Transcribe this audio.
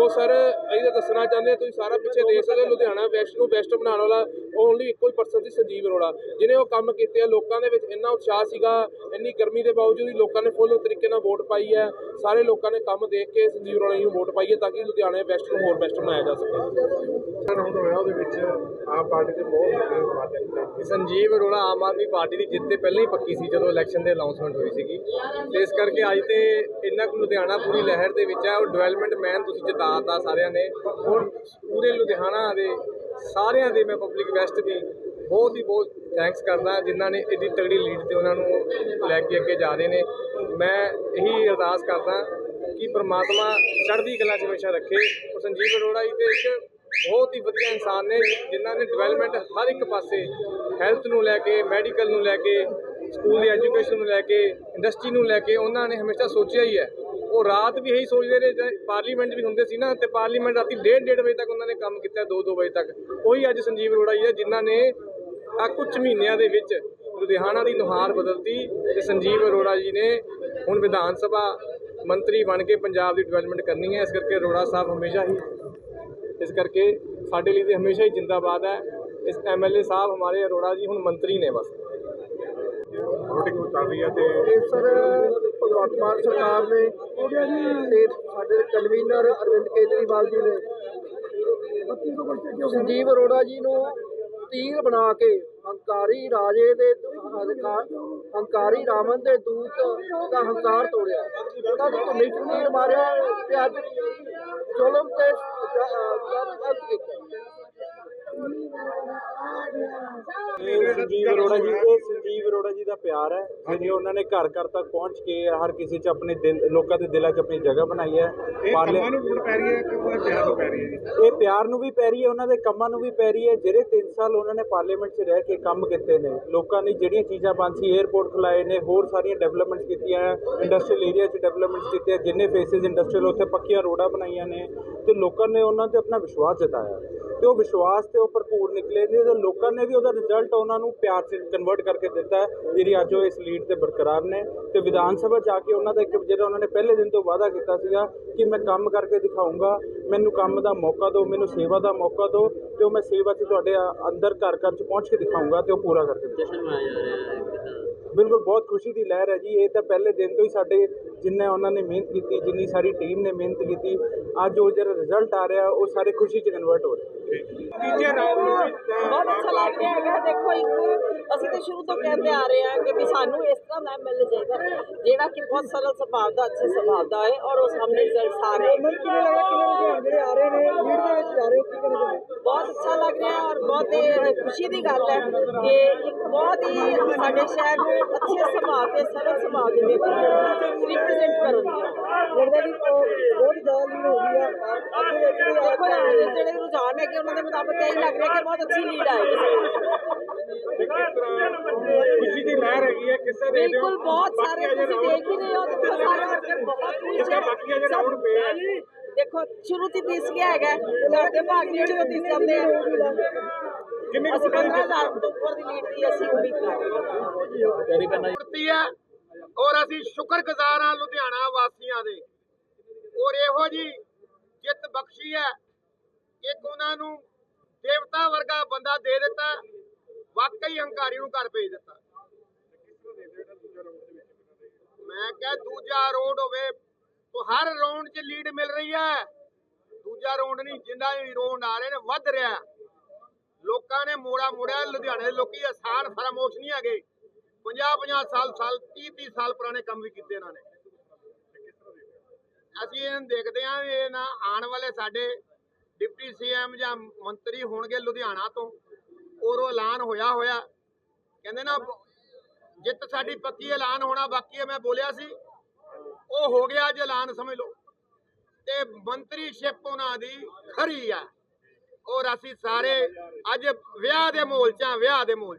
ਦੇਖੋ ਸਰ ਅਸੀਂ ਤਾਂ ਦੱਸਣਾ ਚਾਹੁੰਦੇ ਹਾਂ ਤੁਸੀਂ ਸਾਰਾ ਪਿੱਛੇ ਦੇਖ ਸਕਦੇ ਹੋ ਲੁਧਿਆਣਾ ਵੈਸਟ ਨੂੰ ਬੈਸਟ ਬਣਾਉਣ ਵਾਲਾ ਓਨਲੀ ਇੱਕੋ ਹੀ ਪਰਸਨ ਸੀ ਸੰਜੀਵ ਅਰੋੜਾ ਜਿਹਨੇ ਉਹ ਕੰਮ ਕੀਤੇ ਆ ਲੋਕਾਂ ਦੇ ਵਿੱਚ ਇੰਨਾ ਉਤਸ਼ਾਹ ਸੀਗਾ ਇੰਨੀ ਗਰਮੀ ਦੇ ਬਾਵਜੂਦ ਵੀ ਲੋਕਾਂ ਨੇ ਫੁੱਲ ਤਰੀਕੇ ਨਾਲ ਵੋਟ ਪਾਈ ਹੈ ਸਾਰੇ ਲੋਕਾਂ ਨੇ ਕੰਮ ਦੇਖ ਕੇ ਸੰਜੀਵ ਅਰੋੜਾ ਨੂੰ ਵੋਟ ਪਾਈ ਹੈ ਤਾਂ ਕਿ ਲੁਧਿਆਣਾ ਵੈਸਟ ਨੂੰ ਹੋਰ ਬੈਸਟ ਬਣਾਇਆ ਜਾ ਸਕੇ। ਰਾਉਂਡ ਹੋਇਆ ਉਹਦੇ ਵਿੱਚ ਆਮ ਪਾਰਟੀ ਦੇ ਬਹੁਤ ਵੱਡੇ ਉਮੀਦਵਾਰ ਸੰਜੀਵ ਅਰੋੜਾ ਆਮ ਆਦਮੀ ਪਾਰਟੀ ਦੀ ਜਿੱਤ ਤੇ ਪਹਿਲਾਂ ਹੀ ਪੱਕੀ ਸੀ ਜਦੋਂ ਇਲੈਕਸ਼ਨ ਦੇ ਅਨਾਉਂਸਮੈਂਟ ਹੋਈ ਸੀਗੀ। ਤੇ ਇਸ ਕਰਕੇ ਅੱਜ ਤੇ ਇੰਨਾ ਕੁ ਲੁਧਿਆਣਾ ਪੂਰੀ ਲਹਿਰ ਦੇ ਵਿੱਚ ਹੈ ਉਹ ਡਿਵੈਲਪਮੈਂਟ ਮੈਨ ਤੁਸੀਂ ਜਿਤਾਤਾ ਸਾਰਿਆਂ ਨੇ। ਹੁਣ ਪੂਰੇ ਲੁਧਿਆਣਾ ਦੇ ਸਾਰਿਆਂ ਦੇ ਮੈਂ ਪਬਲਿਕ ਵੈਸਟ ਦੀ ਬਹੁਤ ਹੀ ਬਹੁਤ ਥੈਂਕਸ ਕਰਦਾ, ਜਿਨ੍ਹਾਂ ਨੇ ਇਹਦੀ ਤਗੜੀ ਲੀਡ ਤੇ ਉਹਨਾਂ ਨੂੰ ਲੈ ਕੇ ਅੱਗੇ ਜਾ ਰਹੇ ਨੇ। ਮੈਂ ਇਹੀ ਅਰਦਾਸ ਕਰਦਾ ਕਿ ਪ੍ਰਮਾਤਮਾ ਚੜ੍ਹਦੀ ਕਲਾ 'ਚ ਹਮੇਸ਼ਾ ਰੱਖੇ। ਉਹ ਸੰਜੀਵ ਅਰੋੜਾ ਜੀ ਤੇ ਇੱਕ ਬਹੁਤ ਹੀ ਵਧੀਆ ਇਨਸਾਨ ਨੇ, ਜਿਨ੍ਹਾਂ ਨੇ ਡਿਵੈਲਪਮੈਂਟ ਹਰ ਇੱਕ ਪਾਸੇ ਹੈਲਥ ਨੂੰ ਲੈ ਕੇ ਮੈਡੀਕਲ ਨੂੰ ਲੈ ਕੇ ਸਕੂਲ ਦੀ ਐਜੂਕੇਸ਼ਨ ਨੂੰ ਲੈ ਕੇ ਇੰਡਸਟਰੀ ਨੂੰ ਲੈ ਕੇ, ਉਹਨਾਂ ਨੇ ਹਮੇਸ਼ਾ ਸੋਚਿਆ ਹੀ ਹੈ। ਉਹ ਰਾਤ ਵੀ ਇਹੀ ਸੋਚਦੇ ਰਹੇ ਪਾਰਲੀਮੈਂਟ ਵੀ ਹੁੰਦੇ ਸੀ ਨਾ ਤੇ ਪਾਰਲੀਮੈਂਟ ਰਾਤੀ 1:30 ਵਜੇ ਤੱਕ ਉਹਨਾਂ ਨੇ ਕੰਮ ਕੀਤਾ 2-2 ਵਜੇ ਤੱਕ। ਉਹੀ ਅੱਜ ਸੰਜੀਵ ਅਰੋੜਾ ਜੀ ਹੈ ਜਿਨ੍ਹਾਂ ਨੇ ਆ ਕੁਝ ਮਹੀਨਿਆਂ ਦੇ ਵਿੱਚ ਲੁਧਿਆਣਾ ਦੀ ਨੁਹਾਰ ਬਦਲਤੀ ਤੇ ਸੰਜੀਵ ਅਰੋੜਾ ਜੀ ਨੇ ਹੁਣ ਵਿਧਾਨ ਸਭਾ ਮੰਤਰੀ ਬਣ ਕੇ ਪੰਜਾਬ ਦੀ ਡਿਵੈਲਪਮੈਂਟ ਕਰਨੀ ਹੈ। ਇਸ ਕਰਕੇ ਅਰੋੜਾ ਸਾਹਿਬ ਹਮੇਸ਼ਾ ਹੀ ਇਸ ਕਰਕੇ ਸਾਡੇ ਲਈ ਤੇ ਹਮੇਸ਼ਾ ਹੀ ਜਿੰਦਾਬਾਦ ਹੈ। ਇਸ ਐਮਐਲਏ ਸਾਹਿਬ ਹਮਾਰੇ ਅਰੋੜਾ ਜੀ ਹੁਣ ਮੰਤਰੀ ਨੇ ਬਸ। VOTING ਚੱਲ ਰਹੀ ਹੈ ਤੇ ਤੇ ਸਰ ਭਗਵੰਤ ਮਾਨ ਸਰਕਾਰ ਨੇ ਤੇ ਸਾਡੇ ਕਨਵੀਨਰ ਅਰਵਿੰਦ ਕੇਜਰੀਵਾਲ ਜੀ ਨੇ ਸੰਜੀਵ ਅਰੋੜਾ ਜੀ ਨੂੰ ਤੀਰ ਬਣਾ ਕੇ ਹੰਕਾਰੀ ਰਾਜੇ ਦੇ ਅਧਿਕਾਰ ਹੰਕਾਰੀ ਰਾਵਣ ਦੇ ਦੂਤ ਦਾ ਹੰਕਾਰ ਤੋੜਿਆ। ਉਹਨਾਂ ਨੂੰ ਧੁਨੀ ਤੀਰ ਮਾਰਿਆ ਤੇ ਅੱਜ ਜ਼ੁਲਮ ਤੇ ਅੰਤ ਕੀਤਾ। ਇਹ ਸੰਜੀਵ ਅਰੋੜਾ ਜੀ ਇਹ ਸੰਜੀਵ ਅਰੋੜਾ ਜੀ ਦਾ ਪਿਆਰ ਹੈ। ਜਿਹੜੇ ਉਹਨਾਂ ਨੇ ਘਰ ਘਰ ਤੱਕ ਪਹੁੰਚ ਕੇ ਹਰ ਕਿਸੇ 'ਚ ਆਪਣੇ ਦਿਲ ਲੋਕਾਂ ਦੇ ਦਿਲਾਂ 'ਚ ਆਪਣੀ ਜਗ੍ਹਾ ਬਣਾਈ ਹੈ। ਪਾਰਲੇ- ਕੰਮਾਂ ਨੂੰ ਵੋਟ ਪੈ ਰਹੀ ਹੈ ਕਿ ਉਹ ਪਿਆਰ ਨੂੰ ਪੈ ਰਹੀ ਹੈ ਜੀ? ਇਹ ਪਿਆਰ ਨੂੰ ਵੀ ਪੈ ਰਹੀ ਹੈ ਉਹਨਾਂ ਦੇ ਕੰਮਾਂ ਨੂੰ ਵੀ ਪੈ ਰਹੀ ਹੈ। ਜਿਹੜੇ 3 ਸਾਲ ਉਹਨਾਂ ਨੇ ਪਾਰਲੀਮੈਂਟ 'ਚ ਰਹਿ ਕੇ ਕੰਮ ਕੀਤੇ ਨੇ ਲੋਕਾਂ ਨੇ ਜਿਹੜੀਆਂ ਚੀਜ਼ਾਂ ਬੰਦ ਸੀ 에ਅਰਪੋਰਟ ਖੁਲਾਏ ਨੇ ਹੋਰ ਸਾਰੀਆਂ ਡਿਵੈਲਪਮੈਂਟਸ ਕੀਤੀਆਂ ਇੰਡਸਟਰੀਅਲ ਏਰੀਆ 'ਚ ਡਿਵੈਲਪਮੈਂਟਸ ਕੀਤੇ ਜਿੰਨੇ ਫੇਸਿਸ ਇੰਡਸਟਰੀਅਲ ਉੱਥੇ ਪੱਕੀਆਂ ਰੋਡਾਂ ਬਣਾਈਆਂ ਨੇ ਤੇ ਲੋਕਾਂ ਨੇ ਉਹਨਾਂ ਤੇ ਆਪਣਾ ਵਿਸ਼ਵਾਸ ਜਤਾਇਆ। ਤੇ ਉਹ ਵਿਸ਼ਵਾਸ ਤੇ ਉਹ ਭਰਪੂਰ ਨਿਕਲੇ ਨੇ ਤੇ ਲੋਕਾਂ ਨੇ ਵੀ ਉਹਦਾ ਰਿਜ਼ਲਟ ਉਹਨਾਂ ਨੂੰ ਪਿਆਰ 'ਚ ਕਨਵਰਟ ਕਰਕੇ ਦਿੱਤਾ ਜਿਹੜੀ ਅੱਜ ਉਹ ਇਸ ਲੀਡ ਤੇ ਬਰਕਰਾਰ ਨੇ। ਤੇ ਵਿਧਾਨ ਸਭਾ ਆ ਕੇ ਉਹਨਾਂ ਦਾ ਇੱਕ ਜਿਹੜਾ ਉਹਨਾਂ ਨੇ ਪਹਿਲੇ ਦਿਨ ਤੋਂ ਵਾਅਦਾ ਕੀਤਾ ਸੀਗਾ ਕਿ ਮੈਂ ਕੰਮ ਕਰਕੇ ਦਿਖਾਊਂਗਾ ਮੈਨੂੰ ਕੰਮ ਦਾ ਮੌਕਾ ਦਿਓ ਮੈਨੂੰ ਸੇਵਾ ਦਾ ਮੌਕਾ ਦਿਓ ਤੇ ਉਹ ਮੈਂ ਸੇਵਾ 'ਚ ਤੁਹਾਡੇ ਅੰਦਰ ਘਰ ਘਰ 'ਚ ਪਹੁੰਚ ਕੇ ਦਿਖਾਊਂਗਾ ਤੇ ਉਹ ਪੂਰਾ ਕਰਕੇ ਦਿਖਾਊਂਗਾ ਬਿਲਕੁਲ ਬਹੁਤ ਖੁਸ਼ੀ ਦੀ ਲਹਿਰ ਹੈ ਜੀ ਇਹ ਤਾਂ ਪਹਿਲੇ ਦਿਨ ਤੋਂ ਹੀ ਸਾਡੇ ਜਿੰਨੇ ਉਹਨਾਂ ਨੇ ਮਿਹਨਤ ਕੀਤੀ ਜਿੰਨੀ ਸਾਰੀ ਟੀਮ ਨੇ ਮਿਹਨਤ ਕੀਤੀ ਅੱਜ ਉਹ ਜਿਹੜਾ ਰਿਜ਼ਲਟ ਆ ਰਿਹਾ ਉਹ ਸਾਰੇ ਖੁਸ਼ੀ 'ਚ ਕਨਵਰਟ ਹੋ ਰਿਹਾ। ਤੀਜੇ ਰਾਉਂਡ ਵਿੱਚ ਬਹੁਤ ਅੱਛਾ ਲੱਗ ਰਿਹਾ ਹੈਗਾ। ਦੇਖੋ ਇੱਕ ਅਸੀਂ ਤਾਂ ਸ਼ੁਰੂ ਤੋਂ ਕਹਿੰਦੇ ਆ ਰਹੇ ਹਾਂ ਕਿ ਵੀ ਸਾਨੂੰ ਇਸ ਤਰ੍ਹਾਂ ਦਾ ਮਿਲ ਜਾਏਗਾ ਜਿਹੜਾ ਕਿ ਬਹੁਤ ਸਰਲ ਸੁਭਾਅ ਦਾ ਅੱਛੇ ਸੁਭਾਅ ਦਾ ਹੈ ਔਰ ਉਹ ਸਾਹਮਣੇ ਰਿਜ਼ਲਟ ਆ ਰਹੇ ਮੈਨੂੰ ਕਿਵੇਂ ਲੱਗਾ ਕਿਵੇਂ ਜਿਹੜੇ ਆ ਰਹੇ ਨੇ ਲੀਡ ਦੇ ਵਿੱਚ ਜਾ ਰਹੇ ਹੋ ਕੀ ਕਹਿਣਾ ਚਾਹੁੰਦੇ ਬਹੁਤ ਅੱਛਾ ਲੱਗ ਰਿਹਾ ਹੈ ਔਰ ਬਹੁਤ ਖੁਸ਼ੀ ਦੀ ਗੱਲ ਹੈ ਕਿ ਇੱਕ ਬਹੁਤ ਹੀ ਸਾਡੇ ਸ਼ਹਿਰ ਨੂੰ ਅੱਛੇ ਸੁਭਾਅ ਤੇ ਸਰਲ ਸੁਭਾਅ ਦੇ ਵਿੱਚ ਰਿਪਰੈਜ਼ੈਂਟ ਕਰਨਗੇ ਲੱਗਦਾ ਕਿ ਉਹ ਬਹੁਤ ਜ਼ਿਆਦਾ ਲੀਡ ਹੋ ਗਈ ਆ ਅੱਗੇ ਵਿੱਚ ਵੀ ਦੇਖੋ ਨਾ, ਜਿਹੜੇ ਰੁਝਾਨ ਹੈਗੇ ਉਹਨਾਂ ਦੇ ਮੁਤਾਬਕ ਇਹ ਲੱਗ ਰਿਹਾ ਕਿ ਬਹੁਤ ਅੱਛੀ ਲੀਡ ਆਏਗੀ ਤੇ ਕਿਸ ਤਰ੍ਹਾਂ ਖੁਸ਼ੀ ਦੀ ਲਹਿਰ ਹੈਗੀ ਹੈ ਕਿਸੇ ਦੇ ਬਿਲਕੁਲ ਬਹੁਤ ਸਾਰੇ ਤੁਸੀਂ ਦੇਖ ਹੀ ਰਹੇ ਹੋ ਦੇਖੋ ਸਾਰੇ ਵਰਕਰ ਬਹੁਤ ਖੁਸ਼ ਜਿੱਦਾਂ ਹੈ। ਬਾਕੀ ਅਜੇ ਰਾਉਂਡ ਪਏ ਆ। ਦੇਖੋ ਸ਼ੁਰੂ ਤੋਂ ਦਿਸ ਗਿਆ ਹੈਗਾ। ਸਾਡੇ ਭਾਗ ਜਿਹੜੇ ਉਹ ਦਿਸ ਜਾਂਦੇ ਆ। ਕਿੰਨੇ ਕੁ ਅਸੀਂ ਵੋਟਾਂ ਦੀ 15000 ਤੋਂ ਉੱਪਰ ਦੀ ਲੀਡ ਦੀ ਅਸੀਂ ਉਮੀਦ ਕਰ ਰਹੇ ਹਾਂ। ਕੀਤੀ ਹੈ ਔਰ ਅਸੀਂ ਸ਼ੁਕਰਗੁਜ਼ਾਰ ਹਾਂ ਲੁਧਿਆਣਾ ਵਾਸੀਆਂ ਦੇ। ਔਰ ਇਹੋ ਜੀ ਜਿੱਤ ਬਖਸ਼ੀ ਹੈ। ਇੱਕ ਉਹਨਾਂ ਨੂੰ ਦੇਵਤਾ ਵਰਗਾ ਬੰਦਾ ਦੇ ਦਿੱਤਾ। ਵਾਕਈ ਹੰਕਾਰੀ ਨੂੰ ਘਰ ਭੇਜ ਦਿੱਤਾ। ਮੈਂ ਕਿਹਾ ਦੂਜਾ ਰੋਡ ਹੋਵੇ, ਤਾਂ ਹਰ ਰੌਂਡ 'ਚ ਲੀਡ ਮਿਲ ਰਹੀ ਹੈ। ਦੂਜਾ ਰੌਂਡ ਨਹੀਂ, ਜਿੰਨਾ ਵੀ ਰੌਂਡ ਆ ਰਹੇ ਨੇ, ਵੱਧ ਰਿਹਾ ਲੋਕਾਂ ਨੇ ਮੋੜਾ ਮੋੜਿਆ, ਲੁਧਿਆਣੇ ਦੇ ਲੋਕੀ ਆਸਾਨ ਫਰਮੋਸ਼ ਨਹੀਂ ਹੈਗੇ। 50 50 ਸਾਲ ਸਾਲ 30 30 ਸਾਲ ਪੁਰਾਣੇ ਕੰਮ ਵੀ ਕੀਤੇ ਇਹਨਾਂ ਨੇ। ਅਸੀਂ ਇਹਨਾਂ ਦੇਖਦੇ ਹਾਂ ਵੀ ਇਹ ਨਾ ਆਉਣ ਵਾਲੇ ਸਾਡੇ ਡਿਪਟੀ ਸੀਐਮ ਜਾਂ ਮੰਤਰੀ ਹੋਣਗੇ ਲੁਧਿਆਣਾ ਤੋਂ। ਔਰ ਐਲਾਨ ਹੋਇਆ ਹੋਇਆ। ਕਹਿੰਦੇ ਨਾ, ਜਿੱਤ ਸਾਡੀ ਪੱਕੀ ਐਲਾਨ ਹੋਣਾ ਬਾਕੀ ਹੈ, ਮੈਂ ਬੋਲਿਆ ਸੀ। ਉਹ ਹੋ ਗਿਆ ਅੱਜ ਐਲਾਨ, ਸਮਝ ਲਓ। ਤੇ ਮੰਤਰੀਸ਼ਿਪ ਉਹਨਾਂ ਦੀ ਖਰੀ ਆ। ਔਰ ਅਸੀਂ ਸਾਰੇ ਅੱਜ ਵਿਆਹ ਦੇ ਮੋਲ ਚ ਆ ਵਿਆਹ ਦੇ ਮੋਲ